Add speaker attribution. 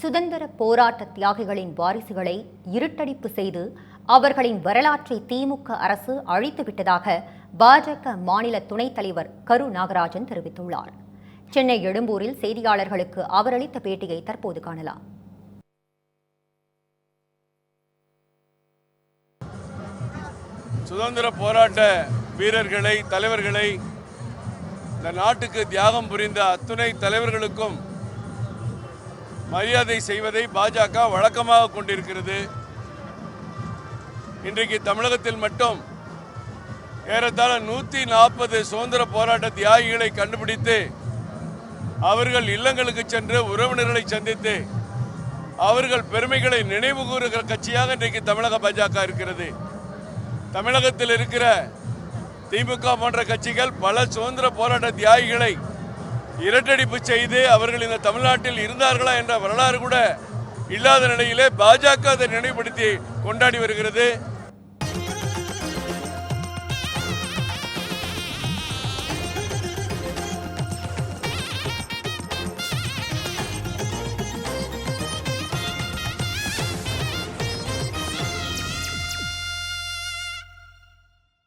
Speaker 1: சுதந்திர போராட்ட தியாகிகளின் வாரிசுகளை இருட்டடிப்பு செய்து அவர்களின் வரலாற்றை திமுக அரசு அழித்துவிட்டதாக பாஜக மாநில துணைத் தலைவர் கரு நாகராஜன் தெரிவித்துள்ளார். சென்னை எழும்பூரில் செய்தியாளர்களுக்கு அவர் அளித்த பேட்டியை தற்போது காணலாம்.
Speaker 2: சுதந்திர போராட்ட வீரர்களை தலைவர்களை இந்த நாட்டுக்கு தியாகம் புரிந்த அத்துணை தலைவர்களுக்கும் மரியாதை செய்வதை பாஜக வழக்கமாக கொண்டிருக்கிறது. இன்றைக்கு தமிழகத்தில் மட்டும் ஏறத்தாழ நூற்றி நாற்பது சுதந்திர போராட்ட தியாகிகளை கண்டுபிடித்து அவர்கள் இல்லங்களுக்கு சென்று உறவினர்களை சந்தித்து அவர்கள் பெருமைகளை நினைவு கூறுகிற கட்சியாக இன்றைக்கு தமிழக பாஜக இருக்கிறது. தமிழகத்தில் இருக்கிற திமுக போன்ற கட்சிகள் பல சுதந்திர போராட்ட தியாகிகளை இரட்டடிப்பு செய்து அவர்கள் இந்த தமிழ்நாட்டில் இருந்தார்களா என்ற வரலாறு கூட இல்லாத நிலையிலே பாஜக அதை நினைவுபடுத்தி கொண்டாடி வருகிறது.